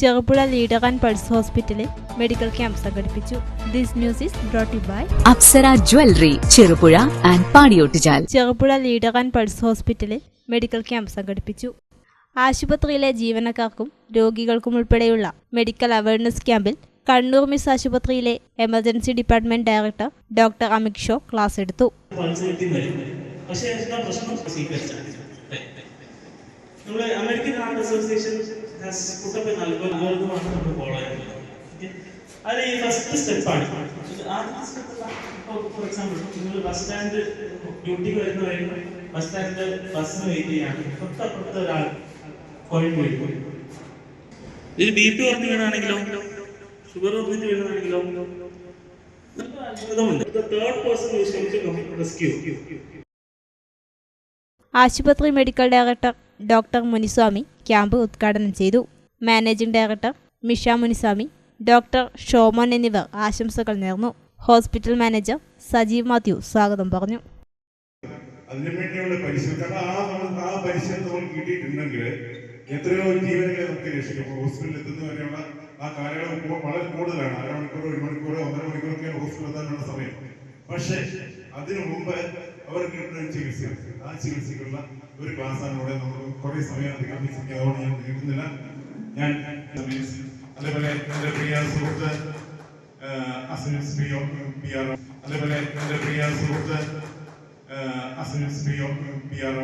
Cherupuzha leader and pulse ഹോസ്പിറ്റലിൽ medical camp സംഘടിപ്പിച്ചു. This news is brought by Apsara jewellery Cherupuzha and Padiyottuchal. Cherupuzha leader and pulse ഹോസ്പിറ്റലിൽ medical camp സംഘടിപ്പിച്ചു. ആശുപത്രിയിലെ ജീവനക്കാർക്കും രോഗികൾക്കും ഉൾപ്പെടെയുള്ള മെഡിക്കൽ അവയർനെസ് ക്യാമ്പിൽ കണ്ണൂർ മിസ് ആശുപത്രിയിലെ emergency department director doctor Amit Shaw class എടുത്തു. പക്ഷേ എന്താ പ്രശ്നം American heart association has put up അൽഗോരിതമാണ് നമ്മൾ ഫോളോ ചെയ്യുന്നത്? അതിൽ ഈ ഫസ്റ്റ് സ്റ്റെപ്പാണ് ആദ്യത്തെ സ്റ്റെപ്പ് ഫോർ എക്സാമ്പിൾ നിങ്ങൾ ബസ് സ്റ്റാൻഡ് ഡ്യൂട്ടിക്ക് വരുന്ന വഴി ബസ് സ്റ്റാൻഡിൽ ബസ്സിന് വെയിറ്റ് ചെയ്യാണ് തൊട്ടപ്പുറത്ത് ഒരാൾ കോഴിൻ വീഴും ഇതിന് ബി പി കുറഞ്ഞ് വീണാണെങ്കിലോ ഷുഗർ കുറഞ്ഞിട്ട് വീണാണെങ്കിലോ തേർഡ് പേഴ്സൺ റെസ്ക്യൂ ആശുപത്രി medical director doctor Muniswamy. Camp ഉദ്ഘാടനം ചെയ്തു. Managing director Misha Muniswamy doctor Shomon എന്നിവർ ആശംസകൾ നേർന്നു. ഹോസ്പിറ്റൽ മാനേജർ സജീവ് മാത്യു സ്വാഗതം പറഞ്ഞു. അതിനു വേണ്ടിയുള്ള പരിശീലനം കാരണം ആ ആ പരിശീലനം നമ്മൾ കിട്ടിയിട്ടുണ്ടെങ്കിൽ എത്രയോ ജീവനുകളെ നമുക്ക് രക്ഷിക്കും. ഹോസ്പിറ്റലിൽ എത്തുന്നവരെയുള്ള ആ കാലയളവ് വളരെ കൂടുതലാണ്. അരമണിക്കൂറോ ഒരു മണിക്കൂർ ഒന്നര മണിക്കൂറൊക്കെയാണ് ഹോസ്പിറ്റലിൽ എത്താനുള്ള സമയം. പക്ഷേ അതിനു മുമ്പ് അവർക്ക് ചികിത്സ ആ ചികിത്സയ്ക്കുള്ള ഒരു ക്ലാസ്സാണ് ഇവിടെ നമ്മൾ കുറെ സമയം അതിക്രമിച്ചിരിക്കുന്നത് അതുകൊണ്ട് ഞാൻ നീട്ടുന്നില്ല. ഞാൻ അതേപോലെ എന്റെ പ്രിയ സുഹൃത്ത് അതേപോലെ എന്റെ പ്രിയ സുഹൃത്ത് അസിനിസ് പി ഒ പി ആർ.